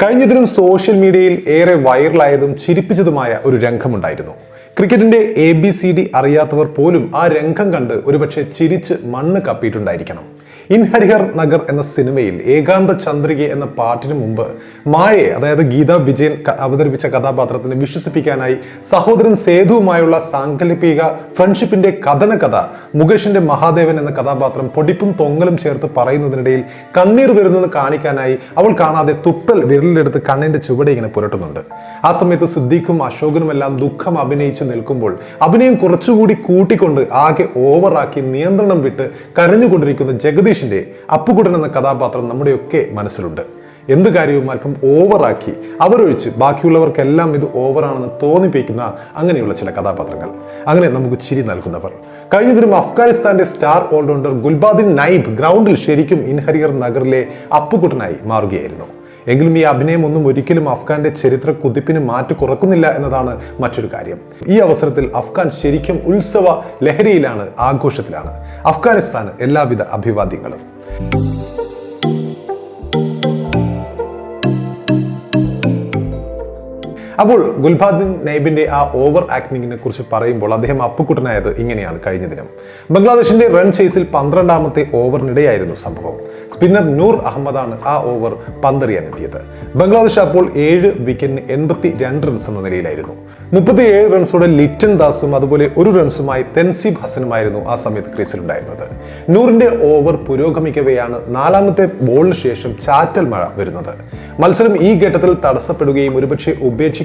കഴിഞ്ഞ ദിനം സോഷ്യൽ മീഡിയയിൽ ഏറെ വൈറലായതും ചിരിപ്പിച്ചതുമായ ഒരു രംഗമുണ്ടായിരുന്നു. ക്രിക്കറ്റിന്റെ എ ബി സി ഡി അറിയാത്തവർ പോലും ആ രംഗം കണ്ട് ഒരുപക്ഷെ ചിരിച്ച് മണ്ണ് കപ്പിയിട്ടുണ്ടായിരിക്കണം. ഇൻഹരിഹർ നഗർ എന്ന സിനിമയിൽ ഏകാന്ത ചന്ദ്രിക എന്ന പാട്ടിന് മുമ്പ് മായയെ അതായത് ഗീത വിജയൻ അവതരിപ്പിച്ച കഥാപാത്രത്തിനെ വിശ്വസിപ്പിക്കാനായി സഹോദരൻ സേതുവുമായുള്ള സാങ്കല്പിക ഫ്രണ്ട്ഷിപ്പിന്റെ കഥന കഥ മുകേഷിന്റെ മഹാദേവൻ എന്ന കഥാപാത്രം പൊടിപ്പും തൊങ്ങലും ചേർത്ത് പറയുന്നതിനിടയിൽ കണ്ണീർ വരുന്നത് കാണിക്കാനായി അവൾ കാണാതെ തുപ്പൽ വിരലിലെടുത്ത് കണ്ണിന്റെ ചുവടെ ഇങ്ങനെ പുരട്ടുന്നുണ്ട്. ആ സമയത്ത് സിദ്ദീഖും അശോകനുമെല്ലാം ദുഃഖം അഭിനയിച്ചു നിൽക്കുമ്പോൾ അഭിനയം കുറച്ചുകൂടി കൂട്ടിക്കൊണ്ട് ആകെ ഓവറാക്കി നിയന്ത്രണം വിട്ട് കരഞ്ഞുകൊണ്ടിരിക്കുന്ന ജഗദീഷിന്റെ അപ്പുകുട്ടൻ എന്ന കഥാപാത്രം നമ്മുടെയൊക്കെ മനസ്സിലുണ്ട്. എന്ത് കാര്യവും അല്പം ഓവറാക്കി അവരൊഴിച്ച് ബാക്കിയുള്ളവർക്കെല്ലാം ഇത് ഓവറാണെന്ന് തോന്നിപ്പിക്കുന്ന അങ്ങനെയുള്ള ചില കഥാപാത്രങ്ങൾ. അങ്ങനെ നമുക്ക് ചിരി നൽകുന്നവർ. കഴിഞ്ഞ ദിനം അഫ്ഗാനിസ്ഥാന്റെ സ്റ്റാർ ഓൾറൗണ്ടർ ഗുൽബാദിൻ നൈബ് ഗ്രൗണ്ടിൽ ശരിക്കും ഇൻഹരിയർ നഗറിലെ അപ്പുകുട്ടനായി മാറുകയായിരുന്നു. എങ്കിലും ഈ അഭിനയം ഒന്നും ഒരിക്കലും അഫ്ഗാന്റെ ചരിത്ര കുതിപ്പിന് മാറ്റു കുറക്കുന്നില്ല എന്നതാണ് മറ്റൊരു കാര്യം. ഈ അവസരത്തിൽ അഫ്ഗാൻ ശരിക്കും ഉത്സവ ലഹരിയിലാണ് ആഘോഷത്തിലാണ്. അഫ്ഗാനിസ്ഥാന് എല്ലാവിധ അഭിവാദ്യങ്ങളും. അപ്പോൾ ഗുൽബാദിൻ നൈബിന്റെ ആ ഓവർ ആക്ടിങ്ങിനെ കുറിച്ച് പറയുമ്പോൾ അദ്ദേഹം അപ്പുക്കുട്ടനായത് ഇങ്ങനെയാണ് കഴിഞ്ഞ ദിനം. ബംഗ്ലാദേശിന്റെ റൺ ചേസിൽ പന്ത്രണ്ടാമത്തെ ഓവറിനിടെയായിരുന്നു സംഭവം. സ്പിന്നർ നൂർ അഹമ്മദാണ് ആ ഓവർ പന്തെറിയാനെത്തിയത് ബംഗ്ലാദേശ് അപ്പോൾ ഏഴ് വിക്കറ്റിന് എൺപത്തി രണ്ട് റൺസ് എന്ന നിലയിലായിരുന്നു. മുപ്പത്തിയേഴ് റൺസോടെ ലിറ്റൻ ദാസും അതുപോലെ ഒരു റൺസുമായി തെൻസീബ് ഹസനുമായിരുന്നു ആ സമയത്ത് ക്രീസിലുണ്ടായിരുന്നത്. നൂറിന്റെ ഓവർ പുരോഗമിക്കവെയാണ് നാലാമത്തെ ബോളിന് ശേഷം ചാറ്റൽ മഴ വരുന്നത്. മത്സരം ഈ ഘട്ടത്തിൽ തടസ്സപ്പെടുകയും ഒരുപക്ഷെ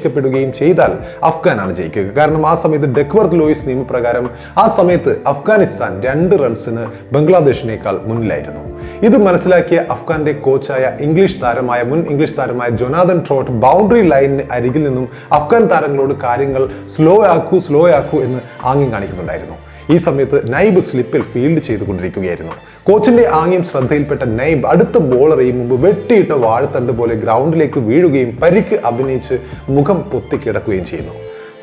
ഉപേക്ഷിക്കപ്പെടുകയും ചെയ്താൽ അഫ്ഗാനാണ് ജയിക്കുക. കാരണം ആ സമയത്ത് ഡെക്വർത്ത് ലോയിസ് നിയമപ്രകാരം ആ സമയത്ത് അഫ്ഗാനിസ്ഥാൻ രണ്ട് റൺസിന് ബംഗ്ലാദേശിനേക്കാൾ മുന്നിലായിരുന്നു. ഇത് മനസ്സിലാക്കിയ അഫ്ഗാന്റെ കോച്ചായ ഇംഗ്ലീഷ് താരമായ മുൻ ഇംഗ്ലീഷ് താരമായ ജൊനാഥൻ ട്രോട്ട് ബൗണ്ടറി ലൈനിന് അരികിൽ നിന്നും അഫ്ഗാൻ താരങ്ങളോട് കാര്യങ്ങൾ സ്ലോ ആക്കൂ സ്ലോ ആക്കൂ എന്ന് ആംഗ്യം കാണിക്കുന്നുണ്ടായിരുന്നു. ഈ സമയത്ത് നൈബ് സ്ലിപ്പിൽ ഫീൽഡ് ചെയ്തുകൊണ്ടിരിക്കുകയായിരുന്നു. കോച്ചിന്റെ ആംഗ്യം ശ്രദ്ധയിൽപ്പെട്ട നൈബ് അടുത്ത ബോൾ എറിയും മുമ്പ് വെട്ടിയിട്ട വാഴത്തണ്ട് പോലെ ഗ്രൗണ്ടിലേക്ക് വീഴുകയും പരിക്ക് അഭിനയിച്ച് മുഖം പൊത്തിക്കിടക്കുകയും ചെയ്യുന്നു.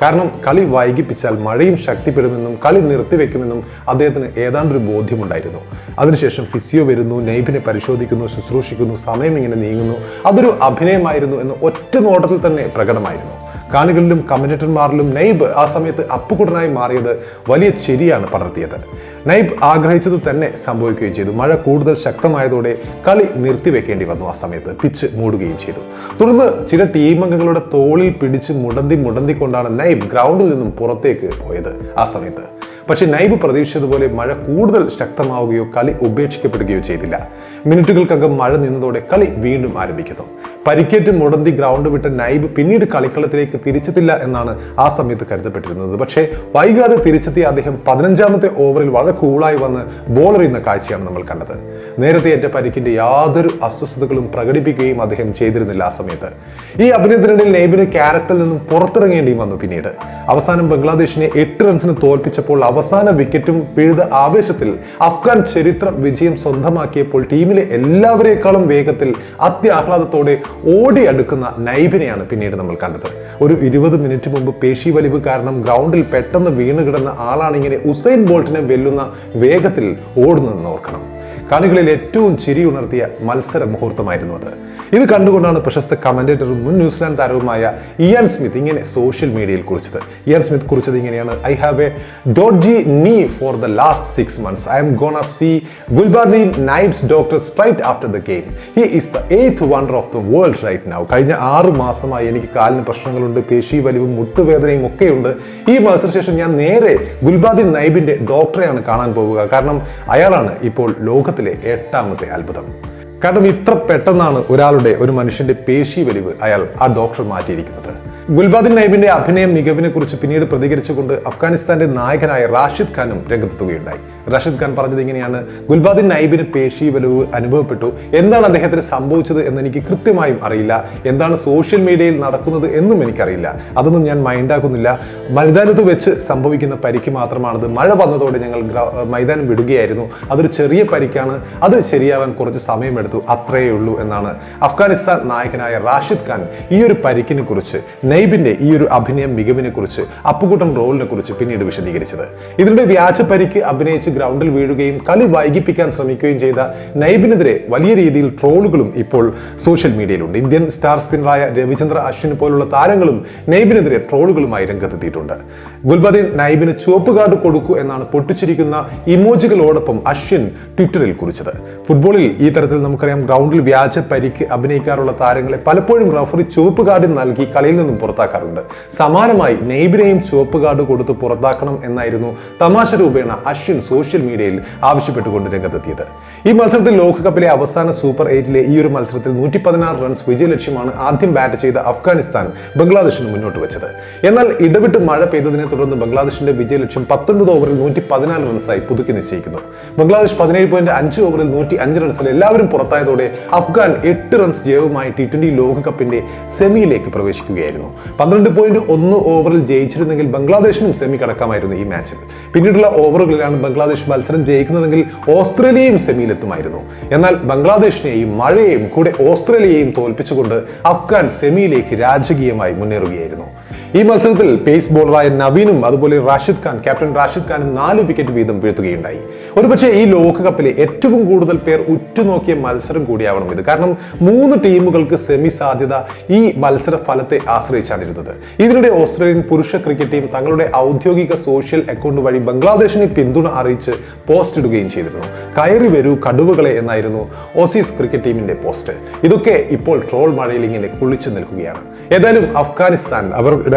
കാരണം കളി വൈകിപ്പിച്ചാൽ മഴയും ശക്തിപ്പെടുമെന്നും കളി നിർത്തിവെക്കുമെന്നും അദ്ദേഹത്തിന് ഏതാണ്ടൊരു ബോധ്യമുണ്ടായിരുന്നു. അതിനുശേഷം ഫിസിയോ വരുന്നു നൈബിനെ പരിശോധിക്കുന്നു ശുശ്രൂഷിക്കുന്നു സമയം ഇങ്ങനെ നീങ്ങുന്നു. അതൊരു അഭിനയമായിരുന്നു എന്ന് ഒറ്റ നോട്ടത്തിൽ തന്നെ പ്രകടമായിരുന്നു. കാണികളിലും കമന്റേറ്റർമാരിലും നൈബ് ആ സമയത്ത് അപ്പുകുടനായി മാറിയത് വലിയ ചിരിയാണ് പടർത്തിയത്. നൈബ് ആഗ്രഹിച്ചത് തന്നെ സംഭവിക്കുകയും ചെയ്തു. മഴ കൂടുതൽ ശക്തമായതോടെ കളി നിർത്തിവെക്കേണ്ടി വന്നു ആ സമയത്ത്. പിച്ച് മൂടുകയും ചെയ്തു. തുടർന്ന് ചില ടീമംഗങ്ങളുടെ തോളിൽ പിടിച്ച് മുടന്തി മുടന്തിക്കൊണ്ടാണ് നൈബ് ഗ്രൗണ്ടിൽ നിന്നും പുറത്തേക്ക് പോയത് ആ സമയത്ത്. പക്ഷെ നൈബ് പ്രതീക്ഷിച്ചതുപോലെ മഴ കൂടുതൽ ശക്തമാവുകയോ കളി ഉപേക്ഷിക്കപ്പെടുകയോ ചെയ്തില്ല. മിനിറ്റുകൾക്കകം മഴ നിന്നതോടെ കളി വീണ്ടും ആരംഭിക്കുന്നു. പരിക്കേറ്റ് മുടന്തി ഗ്രൗണ്ട് വിട്ട നൈബ് പിന്നീട് കളിക്കളത്തിലേക്ക് തിരിച്ചെത്തില്ല എന്നാണ് ആ സമയത്ത് കരുതപ്പെട്ടിരുന്നത്. പക്ഷേ വൈകാതെ തിരിച്ചെത്തിയ അദ്ദേഹം പതിനഞ്ചാമത്തെ ഓവറിൽ വളരെ കൂളായി വന്ന് ബോൾ എറിയുന്ന കാഴ്ചയാണ് നമ്മൾ കണ്ടത്. നേരത്തെ ഏറ്റ പരിക്കിന്റെ യാതൊരു അസ്വസ്ഥതകളും പ്രകടിപ്പിക്കുകയും അദ്ദേഹം ചെയ്തിരുന്നില്ല ആ സമയത്ത്. ഈ അഭിനയത്തിനിടയിൽ നെയ്ബിന് ക്യാരക്ടറിൽ നിന്നും പുറത്തിറങ്ങേണ്ടിയും വന്നു പിന്നീട്. അവസാനം ബംഗ്ലാദേശിനെ എട്ട് റൺസിന് തോൽപ്പിച്ചപ്പോൾ അവസാന വിക്കറ്റും പിഴുത ആവേശത്തിൽ അഫ്ഗാൻ ചരിത്ര വിജയം സ്വന്തമാക്കിയപ്പോൾ ടീമിലെ എല്ലാവരേക്കാളും വേഗത്തിൽ അത്യാഹ്ലാദത്തോടെ ഓടി അടുക്കുന്ന നൈബിനെയാണ് പിന്നീട് നമ്മൾ കണ്ടത്. ഒരു ഇരുപത് മിനിറ്റ് മുമ്പ് പേശി വലിവ് കാരണം ഗ്രൗണ്ടിൽ പെട്ടെന്ന് വീണ് കിടന്ന ആളാണ് ഉസൈൻ ബോൾട്ടിനെ വെല്ലുന്ന വേഗത്തിൽ ഓടുന്നതെന്ന് ഓർക്കണം. കളികളിൽ ഏറ്റവും ചിരി ഉണർത്തിയ മത്സര മുഹൂർത്തമായിരുന്നു അത്. ഇത് കണ്ടുകൊണ്ടാണ് പ്രശസ്ത കമന്റേറ്ററും മുൻ ന്യൂസിലാൻഡ് താരവുമായ ഇയാൻ സ്മിത്ത് ഇങ്ങനെ സോഷ്യൽ മീഡിയയിൽ കുറിച്ചത്. ഇയാൻ സ്മിത്ത് കുറിച്ചത് ഇങ്ങനെയാണ്. I have a dodgy knee for the last six months. I'm gonna see Gulbadin Naib's doctor straight after the game. He is the eighth wonder of the world right now. കഴിഞ്ഞ ആറ് മാസമായി എനിക്ക് കാലിന് പ്രശ്നങ്ങളുണ്ട് പേശി വലിവും മുട്ടുവേദനയും ഒക്കെയുണ്ട്. ഈ മത്സരശേഷം ഞാൻ നേരെ ഗുൽബാദിൻ നൈബിന്റെ ഡോക്ടറെയാണ് കാണാൻ പോവുക. കാരണം അയാളാണ് ഇപ്പോൾ ലോകത്തിലെ എട്ടാമത്തെ അത്ഭുതം. കാരണം ഇത്ര പെട്ടെന്നാണ് ഒരാളുടെ ഒരു മനുഷ്യന്റെ പേശി വലിവ് അയാൾ ആ ഡോക്ടർ മാറ്റിയിരിക്കുന്നത്. ഗുൽബാദിൻ നൈബിന്റെ അഭിനയ മികവിനെ കുറിച്ച് പിന്നീട് പ്രതികരിച്ചുകൊണ്ട് അഫ്ഗാനിസ്ഥാന്റെ നായകനായ റാഷിദ് ഖാനും രംഗത്തെത്തുകയുണ്ടായി. റാഷിദ് ഖാൻ പറഞ്ഞത് ഇങ്ങനെയാണ്. ഗുൽബാദിൻ നൈബിന് പേശി വലവ് അനുഭവപ്പെട്ടു. എന്താണ് അദ്ദേഹത്തിന് സംഭവിച്ചത് എന്ന് എനിക്ക് കൃത്യമായും അറിയില്ല. എന്താണ് സോഷ്യൽ മീഡിയയിൽ നടക്കുന്നത് എന്നും എനിക്കറിയില്ല. അതൊന്നും ഞാൻ മൈൻഡാക്കുന്നില്ല മൈതാനത്ത് വെച്ച് സംഭവിക്കുന്ന പരിക്ക് മാത്രമാണത്. മഴ വന്നതോടെ ഞങ്ങൾ മൈതാനം വിടുകയായിരുന്നു. അതൊരു ചെറിയ പരിക്കാണ്. അത് ശരിയാവാൻ കുറച്ച് സമയമെടുത്തു. അത്രയേ ഉള്ളൂ എന്നാണ്. അഫ്ഗാനിസ്ഥാൻ നായകനായ റാഷിദ് ഖാൻ ഈ ഒരു പരിക്കിനെ കുറിച്ച് നൈബിന്റെ ഈ ഒരു അഭിനയ മികവിനെ കുറിച്ച് അപ്പുകുട്ടൻ റോളിനെ കുറിച്ച് പിന്നീട് വിശദീകരിച്ചത്. ഇതിനിടെ വ്യാജ പരിക്ക് അഭിനയിച്ച് ഗ്രൗണ്ടിൽ വീഴുകയും കളി വൈകിപ്പിക്കാൻ ശ്രമിക്കുകയും ചെയ്ത നൈബിനെതിരെ വലിയ രീതിയിൽ ട്രോളുകളും ഇപ്പോൾ സോഷ്യൽ മീഡിയയിലുണ്ട്. ഇന്ത്യൻ സ്റ്റാർ സ്പിന്നറായ രവിചന്ദ്ര അശ്വിൻ പോലുള്ള താരങ്ങളും നൈബിനെതിരെ ട്രോളുകളുമായി രംഗത്തെത്തിയിട്ടുണ്ട്. ഗുൽബദീൻ നൈബിന് ചുവപ്പ് കാർഡ് കൊടുക്കൂ എന്നാണ് പൊട്ടിച്ചിരിക്കുന്ന ഇമോജികളോടൊപ്പം അശ്വിൻ ട്വിറ്ററിൽ കുറിച്ചത്. ഫുട്ബോളിൽ ഈ തരത്തിൽ നമുക്കറിയാം ഗ്രൗണ്ടിൽ വ്യാജ പരിക്ക് അഭിനയിക്കാറുള്ള താരങ്ങളെ പലപ്പോഴും റഫറി ചുവപ്പ് കാർഡ് നൽകി കളിയിൽ നിന്നും പുറത്താക്കാറുണ്ട്. സമാനമായി നെയ്ബിനെയും ചുവപ്പ് കാർഡ് കൊടുത്ത് പുറത്താക്കണം എന്നായിരുന്നു തമാശ രൂപേണ അശ്വിൻ സോഷ്യൽ മീഡിയയിൽ ആവശ്യപ്പെട്ടുകൊണ്ട് രംഗത്തെത്തിയത്. ഈ മത്സരത്തിൽ ലോകകപ്പിലെ അവസാന സൂപ്പർ എയ്റ്റിലെ ഈ ഒരു മത്സരത്തിൽ നൂറ്റി പതിനാറ് റൺസ് വിജയലക്ഷ്യമാണ് ആദ്യം ബാറ്റ് ചെയ്ത അഫ്ഗാനിസ്ഥാൻ ബംഗ്ലാദേശിന് മുന്നോട്ട് വെച്ചത്. എന്നാൽ ഇടവിട്ട് മഴ പെയ്തതിനെ തുടർന്ന് ബംഗ്ലാദേശിന്റെ വിജയലക്ഷ്യം പത്തൊൻപത് ഓവറിൽ നൂറ്റി പതിനാല് റൺസായി പുതുക്കി നിശ്ചയിക്കുന്നു. ബംഗ്ലാദേശ് പതിനേഴ് പോയിന്റ് അഞ്ച് ഓവറിൽ നൂറ്റി അഞ്ച് റൺസിൽ എല്ലാവരും പുറത്തായതോടെ അഫ്ഗാൻ എട്ട് റൺസ് ജയവുമായി ടി ട്വന്റി ലോകകപ്പിന്റെ സെമിയിലേക്ക് പ്രവേശിക്കുകയായിരുന്നു. പന്ത്രണ്ട് പോയിന്റ് ഒന്ന് ഓവറിൽ ജയിച്ചിരുന്നെങ്കിൽ ബംഗ്ലാദേശിനും സെമി കടക്കാമായിരുന്നു ഈ മാച്ചിൽ പിന്നീടുള്ള ഓവറുകളിലാണ് ബംഗ്ലാദേശ് മത്സരം ജയിക്കുന്നതെങ്കിൽ ഓസ്ട്രേലിയയും സെമിയിലെത്തുമായിരുന്നു. എന്നാൽ ബംഗ്ലാദേശിനെയും മഴയെയും കൂടെ ഓസ്ട്രേലിയയെയും തോൽപ്പിച്ചുകൊണ്ട് അഫ്ഗാൻ സെമിയിലേക്ക് രാജകീയമായി മുന്നേറുകയായിരുന്നു. ഈ മത്സരത്തിൽ പേസ് ബോളറായ നവീനും അതുപോലെ റാഷിദ് ഖാൻ ക്യാപ്റ്റൻ റാഷിദ് ഖാനും നാല് വിക്കറ്റ് വീതം വീഴ്ത്തുകയുണ്ടായി. ഒരുപക്ഷെ ഈ ലോകകപ്പിലെ ഏറ്റവും കൂടുതൽ പേർ ഉറ്റുനോക്കിയ മത്സരം കൂടിയാവണം ഇത്. കാരണം മൂന്ന് ടീമുകൾക്ക് സെമി സാധ്യത ഈ മത്സര ഫലത്തെ ആശ്രയിച്ചാണ് ഇരുന്നത് ഇതിനിടെ ഓസ്ട്രേലിയൻ പുരുഷ ക്രിക്കറ്റ് ടീം തങ്ങളുടെ ഔദ്യോഗിക സോഷ്യൽ അക്കൗണ്ട് വഴി ബംഗ്ലാദേശിനെ പിന്തുണ അറിയിച്ച് പോസ്റ്റ് ഇടുകയും ചെയ്തിരുന്നു. കയറി വരൂ കടുവകളെ എന്നായിരുന്നു ഓസീസ് ക്രിക്കറ്റ് ടീമിന്റെ പോസ്റ്റ് ഇതൊക്കെ ഇപ്പോൾ ട്രോൾ മഴയിൽ ഇങ്ങനെ കുളിച്ചു നിൽക്കുകയാണ്. ഏതായാലും അഫ്ഗാനിസ്ഥാൻ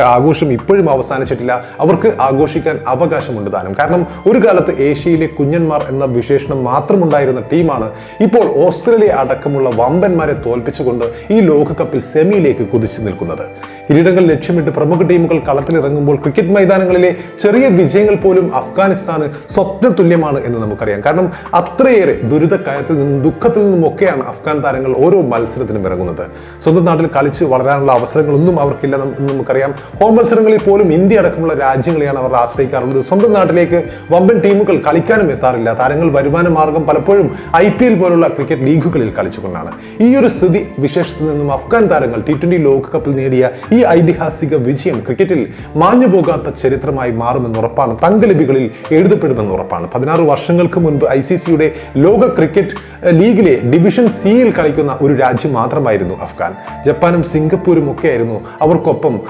അവരുടെ ആഘോഷം ഇപ്പോഴും അവസാനിച്ചിട്ടില്ല. അവർക്ക് ആഘോഷിക്കാൻ അവകാശമുണ്ട് താനും. കാരണം ഒരു കാലത്ത് ഏഷ്യയിലെ കുഞ്ഞന്മാർ എന്ന വിശേഷണം മാത്രമുണ്ടായിരുന്ന ടീമാണ് ഇപ്പോൾ ഓസ്ട്രേലിയ അടക്കമുള്ള വമ്പന്മാരെ തോൽപ്പിച്ചുകൊണ്ട് ഈ ലോകകപ്പിൽ സെമിയിലേക്ക് കുതിച്ചു നിൽക്കുന്നത്. കിരീടങ്ങൾ ലക്ഷ്യമിട്ട് പ്രമുഖ ടീമുകൾ കളത്തിലിറങ്ങുമ്പോൾ ക്രിക്കറ്റ് മൈതാനങ്ങളിലെ ചെറിയ വിജയങ്ങൾ പോലും അഫ്ഗാനിസ്ഥാന് സ്വപ്ന തുല്യമാണ് എന്ന് നമുക്കറിയാം. കാരണം അത്രയേറെ ദുരിതക്കയത്തിൽ നിന്നും ദുഃഖത്തിൽ നിന്നും ഒക്കെയാണ് അഫ്ഗാൻ താരങ്ങൾ ഓരോ മത്സരത്തിനും ഇറങ്ങുന്നത്. സ്വന്തം നാട്ടിൽ കളിച്ച് വളരാനുള്ള അവസരങ്ങളൊന്നും അവർക്കില്ല നമുക്കറിയാം. ഹോം മത്സരങ്ങളിൽ പോലും ഇന്ത്യ അടക്കമുള്ള രാജ്യങ്ങളെയാണ് അവർ ആശ്രയിക്കാറുള്ളത്. സ്വന്തം നാട്ടിലേക്ക് വമ്പൻ ടീമുകൾ കളിക്കാനും എത്താറില്ല. താരങ്ങൾ വരുമാന മാർഗം പലപ്പോഴും ഐ പി എൽ പോലുള്ള ക്രിക്കറ്റ് ലീഗുകളിൽ കളിച്ചുകൊണ്ടാണ്. ഈ ഒരു സ്ഥിതി വിശേഷത്തിൽ നിന്നും അഫ്ഗാൻ താരങ്ങൾ ടി ട്വന്റി ലോകകപ്പിൽ നേടിയ ഈ ഐതിഹാസിക വിജയം ക്രിക്കറ്റിൽ മാഞ്ഞു പോകാത്ത ചരിത്രമായി മാറുമെന്ന് ഉറപ്പാണ്. തങ്കലിപികളിൽ എഴുതപ്പെടുമെന്ന് ഉറപ്പാണ്. പതിനാറ് വർഷങ്ങൾക്ക് മുൻപ് ഐ സി സിയുടെ ലോക ക്രിക്കറ്റ് ലീഗിലെ ഡിവിഷൻ സിയിൽ കളിക്കുന്ന ഒരു രാജ്യം മാത്രമായിരുന്നു അഫ്ഗാൻ. ജപ്പാനും സിംഗപ്പൂരും ഒക്കെയായിരുന്നു അവർക്കൊപ്പം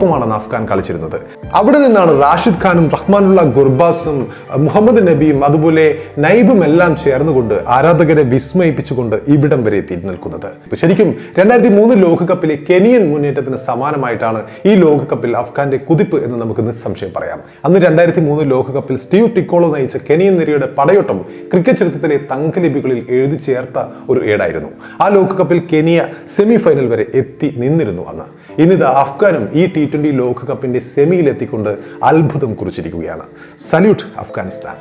അവർക്കൊപ്പമാണ് അഫ്ഗാൻ കളിച്ചിരുന്നത്. അവിടെ നിന്നാണ് റാഷിദ് ഖാനും റഹ്മാനുള്ള ഗുർബാസും മുഹമ്മദ് നബിയും അതുപോലെ നൈബും എല്ലാം ചേർന്നുകൊണ്ട് ആരാധകരെ വിസ്മയിപ്പിച്ചുകൊണ്ട് ഇവിടം വരെ എത്തി നിൽക്കുന്നത്. ശരിക്കും രണ്ടായിരത്തി മൂന്ന് ലോകകപ്പിലെ കെനിയൻ മുന്നേറ്റത്തിന് സമാനമായിട്ടാണ് ഈ ലോകകപ്പിൽ അഫ്ഗാന്റെ കുതിപ്പ് എന്ന് നമുക്ക് നിസ്സംശയം പറയാം. അന്ന് രണ്ടായിരത്തി മൂന്ന് ലോകകപ്പിൽ സ്റ്റീവ് ടിക്കോളോ നയിച്ച കെനിയൻ നിരയുടെ പടയോട്ടം ക്രിക്കറ്റ് ചരിത്രത്തിലെ തങ്കലിപികളിൽ എഴുതി ചേർത്ത ഒരു ഏടായിരുന്നു. ആ ലോകകപ്പിൽ കെനിയ സെമി ഫൈനൽ വരെ എത്തി നിന്നിരുന്നു അന്ന്. ഇന്നിത് അഫ്ഗാനും ഈ ടി ട്വന്റി ലോകകപ്പിന്റെ സെമിയിൽ എത്തിക്കൊണ്ട് അത്ഭുതം കുറിച്ചിരിക്കുകയാണ്. സല്യൂട്ട് അഫ്ഗാനിസ്ഥാൻ.